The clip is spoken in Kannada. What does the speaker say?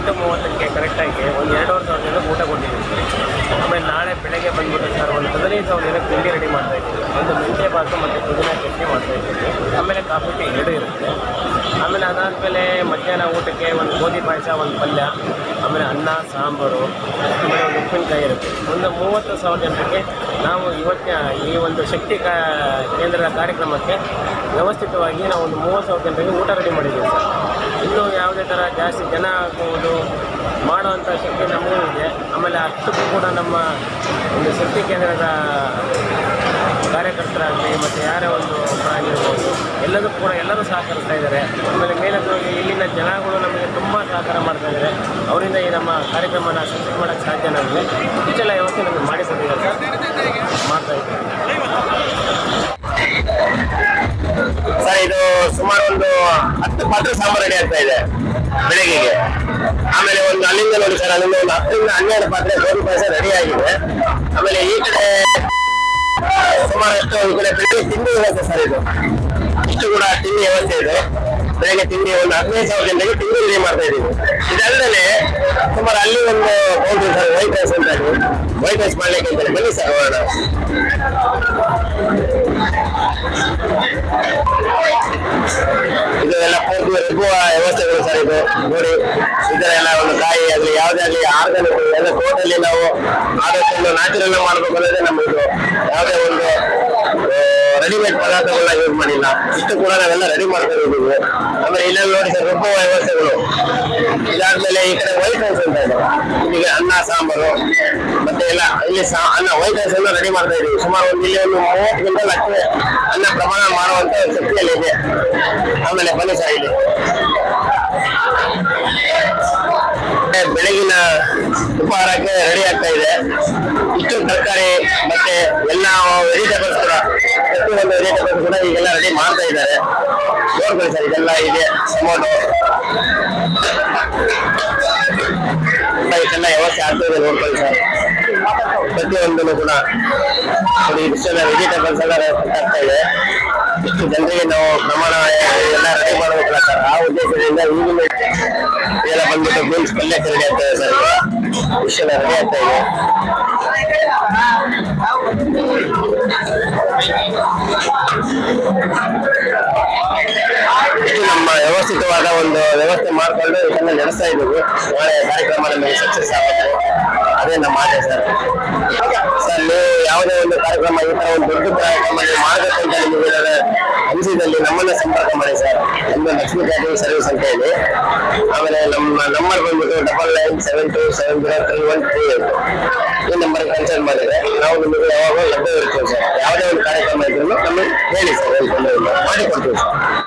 ಎಂಟು ಮೂವತ್ತಕ್ಕೆ ಕರೆಕ್ಟಾಗಿ ಒಂದು ಎರಡೂವರೆ ಸಾವಿರ ಜನಕ್ಕೆ ಊಟ ಕೊಟ್ಟಿದ್ದೀವಿ ಆಮೇಲೆ ನಾಳೆ ಬೆಳಗ್ಗೆ ಬಂದ್ಬಿಟ್ಟು ಸರ್ ಒಂದು ಹದಿನೈದು ಸಾವಿರ ಜನಕ್ಕೆ ತಿಂಡಿ ರೆಡಿ ಮಾಡ್ತಾ ಇದ್ದೀವಿ ಒಂದು ಮೆಂತ್ಯ ಬಾತು ಮತ್ತು ಪುದಿನ ಚಟ್ನಿ ಮಾಡ್ತಾ ಇದ್ದೀವಿ ಆಮೇಲೆ ಕಾಫಿ, ಟೀ ಎರಡು ಇರುತ್ತೆ. ಆಮೇಲೆ ಅದಾದಮೇಲೆ ಮಧ್ಯಾಹ್ನ ಊಟಕ್ಕೆ ಒಂದು ಗೋಧಿ ಪಾಯಸ, ಒಂದು ಪಲ್ಯ, ಆಮೇಲೆ ಅನ್ನ, ಸಾಂಬಾರು, ಆಮೇಲೆ ಒಂದು ಉಪ್ಪಿನಕಾಯಿ ಇರುತ್ತೆ. ಒಂದು ಮೂವತ್ತು ಸಾವಿರ ಜನರಿಗೆ ನಾವು ಇವತ್ತಿನ ಈ ಒಂದು ಶಕ್ತಿ ಕಾ ಕೇಂದ್ರದ ಕಾರ್ಯಕ್ರಮಕ್ಕೆ ವ್ಯವಸ್ಥಿತವಾಗಿ ನಾವು ಒಂದು ಮೂವತ್ತು ಸಾವಿರ ಜನರಿಗೆ ಊಟ ರೆಡಿ ಮಾಡಿದ್ದೀವಿ ಸರ್. ಯಾವುದೇ ಥರ ಜಾಸ್ತಿ ಜನ ಆಗುವುದು ಮಾಡುವಂಥ ಶಕ್ತಿ ನಮಗೂ ಇದೆ. ಆಮೇಲೆ ಅಷ್ಟಕ್ಕೂ ಕೂಡ ನಮ್ಮ ಒಂದು ಶಕ್ತಿ ಕೇಂದ್ರದ ಕಾರ್ಯಕರ್ತರಾಗಲಿ ಮತ್ತು ಯಾರೇ ಒಂದು ಆಗಿರ್ಬೋದು ಎಲ್ಲದಕ್ಕೂ ಕೂಡ ಎಲ್ಲರೂ ಸಹಕರಿಸ್ತಾ ಇದ್ದಾರೆ. ಆಮೇಲೆ ಮೇಲೆ ಇಲ್ಲಿನ ಜನಗಳು ನಮಗೆ ತುಂಬ ಸಹಕಾರ ಮಾಡ್ತಾ ಇದ್ದಾರೆ. ಅವರಿಂದ ಈ ನಮ್ಮ ಕಾರ್ಯಕ್ರಮನ ಸೃಷ್ಟಿ ಮಾಡೋಕ್ಕೆ ಸಾಧ್ಯ ನಮಗೆ. ಇಷ್ಟೆಲ್ಲ ವ್ಯವಸ್ಥೆ ನಮಗೆ ಮಾಡಿಕೊಟ್ಟಿದ್ದಾರೆ ಸರ್. ಮಾಡ್ತಾ ಇದ್ದಾರೆ ಪಾತ್ರೆ ಸಾಂಬಾರು ರೆಡಿ ಆಗ್ತಾ ಇದೆ. ಬೆಳಗ್ಗೆಗೆ. ಆಮೇಲೆ ಒಂದು ಅಲ್ಲಿಂದ ನೋಡಿ ಸರ್, ಅಲ್ಲಿಂದ ಒಂದು ಹತ್ತರಿಂದ ಹನ್ನೆರಡು ಪಾತ್ರೆ ಗೋಧಿ ಪಾಯಸ ರೆಡಿ ಆಗಿದೆ. ಆಮೇಲೆ ಈ ಕಡೆ ಸುಮಾರು ಎಷ್ಟು ಈ ಕಡೆ ಬೆಳಿಗ್ಗೆ ತಿಂಡಿ ವ್ಯವಸ್ಥೆ ಸರ್ ಇದು. ಇಷ್ಟು ಕೂಡ ತಿಂಡಿ ವ್ಯವಸ್ಥೆ ಇದೆ. ಬೆಳಗ್ಗೆ ತಿಂಡಿ ಒಂದು ಹದಿನೈದು ಸಾವಿರ ಜನರಿಗೆ ತಿಂಡಿ ರೆಡಿ ಮಾಡ್ತಾ ಇದ್ದೀವಿ. ಇದಲ್ಲದೆ ಸುಮಾರು ಅಲ್ಲಿ ಒಂದು ಹೋಗಿ ಸರ್ ವೈಟ್ ಹೌಸ್ ಅಂತ ವೈಟ್ ರೈಸ್ ಮಾಡ್ಲಿಕ್ಕೆ ಅಂತ ಬನ್ನಿ ಸರ್, ಹೋಗೋಣ. ವ್ಯವಸ್ಥೆಗಳು ಸರ್ ಇದರ ನೋಡಿ ಇದರೆಲ್ಲ ಒಂದು ಕಾಯಿ ಆಗಲಿ, ಯಾವುದೇ ಆಗಲಿ ಆರ್ಗಾನಿಕ್ ಎಲ್ಲ ತೋಟದಲ್ಲಿ ನಾವು ಆದಷ್ಟು ನ್ಯಾಚುರಲ್ ಮಾಡಬೇಕು ಅನ್ನೋದೇ ನಮ್ಮದು ಯಾವುದೇ ಒಂದು ರೆಡಿಮೇಡ್ ಪದಾರ್ಥಗಳನ್ನ ಯೂಸ್ ಮಾಡಿಲ್ಲ. ಇಷ್ಟು ಕೂಡ ನಾವೆಲ್ಲ ರೆಡಿ ಮಾಡ್ತಾ ಇದ್ದೀವಿ ಆಮೇಲೆ ಇಲ್ಲೆಲ್ಲ ನೋಡಿ ಸರ್ ರುಬ್ಬ ವ್ಯವಸ್ಥೆಗಳು. ಇದಾದ್ಮೇಲೆ ಈ ಕಡೆ ವೈಟ್ ರೈಸ್ ಅಂತ ಇದೆ. ಇಲ್ಲಿಗೆ ಅನ್ನ, ಸಾಂಬಾರು, ಮತ್ತೆ ಎಲ್ಲ ಇಲ್ಲಿ ಅನ್ನ ವೈಟ್ ರೈಸ್ ಅನ್ನ ರೆಡಿ ಮಾಡ್ತಾ ಇದೀವಿ. ಸುಮಾರು ಒಂದು ಇಲ್ಲಿ ಒಂದು ಮೂವತ್ತು ಗಂಟೆ ಅಷ್ಟೇ ಅನ್ನ ಪ್ರಮಾಣ ಮಾಡುವಂತ ಶಕ್ತಿಯಲ್ಲಿ ಇದೆ. ಆಮೇಲೆ ಬನ್ನಿ ಸರ್ ಇಲ್ಲಿ. ತರಕಾರಿ ಮತ್ತೆ ಎಲ್ಲ ವೆಜಿಟೇಬಲ್ಸ್ ಕೂಡ ಪ್ರತಿಯೊಂದು ವೆಜಿಟೇಬಲ್ಸ್ ಕೂಡ ಈಗೆಲ್ಲ ರೆಡಿ ಮಾಡ್ತಾ ಇದ್ದಾರೆ. ನೋಡ್ಕೊಳ್ಳಿ ಸರ್, ಇದೆಲ್ಲ ಇದೆ ಟೊಮೊಟೊ ಇದೆಲ್ಲ ವ್ಯವಸ್ಥೆ ಆಗ್ತಾ ಇದೆ, ನೋಡ್ಕೊಳ್ಳಿ ಸರ್. ಪ್ರತಿಯೊಂದನ್ನು ಕೂಡ ನೋಡಿ, ಇಷ್ಟೆಲ್ಲ ವೆಜಿಟೇಬಲ್ಸ್ ಎಲ್ಲ ಆಗ್ತಾ ಇದೆ. ಇಷ್ಟು ಜನರಿಗೆ ನಾವು ಪ್ರಮಾಣ ಎಲ್ಲ ರೆಡಿ ಮಾಡಬೇಕಲ್ಲ ಸರ್, ಆ ಉದ್ದೇಶದಿಂದ ಈಗಿನ ಇದೆಲ್ಲ ಬಂದ್ಬಿಟ್ಟು ಬೀನ್ಸ್ ಪಲ್ಯ ರೆಡಿ ಆಗ್ತಾ ಇದೆ ಸರ್. ಇಷ್ಟೆಲ್ಲ ರೆಡಿ ಆಗ್ತಾ ಇದೆ. ನಮ್ಮ ವ್ಯವಸ್ಥಿತವಾದ ಒಂದು ವ್ಯವಸ್ಥೆ ಮಾಡಿಕೊಂಡು ಇದನ್ನ ನಡೆಸ್ತಾ ಇದ್ದೀವಿ. ನಾಳೆ ಕಾರ್ಯಕ್ರಮ ನಮಗೆ ಸಕ್ಸಸ್ ಆಗುತ್ತೆ ಅದೇ ನಮ್ಮ ಆಸೆ ಸರ್ ಸರ್, ನೀವು ಯಾವುದೇ ಒಂದು ಕಾರ್ಯಕ್ರಮ, ಈ ತರ ಒಂದು ದೊಡ್ಡ ಕಾರ್ಯಕ್ರಮ ನೀವು ಮಾಡಬೇಕು ಅಂತ ನಿಮಗೆ ಏನಾದ್ರು ಅನಿಸಿದಲ್ಲಿ ನಮ್ಮನ್ನ ಸಂಪರ್ಕ ಮಾಡಿ ಸರ್. ನಮ್ದು ಲಕ್ಷ್ಮೀ ಕ್ಯಾಟರಿಂಗ್ ಸರ್ವಿಸ್ ಅಂತ ಹೇಳಿ. ಆಮೇಲೆ ನಮ್ಮ ನಂಬರ್ ಬಂದ್ಬಿಟ್ಟು double nine seven two seven zero three one three eight ಈ ನಂಬರ್ ಕನ್ಸಲ್ಟ್ ಮಾಡಿದ್ರೆ ನಾವು ನಿಮಗೆ ಯಾವಾಗ ಲಭ್ಯ ಇರ್ತೀವಿ ಸರ್. ಯಾವುದೇ ಒಂದು ಕಾರ್ಯಕ್ರಮ ಇದ್ರೂ ನಮಗೆ ಹೇಳಿ ಸರ್ ಮಾಡಿಕೊಡ್ತೀವಿ ಸರ್.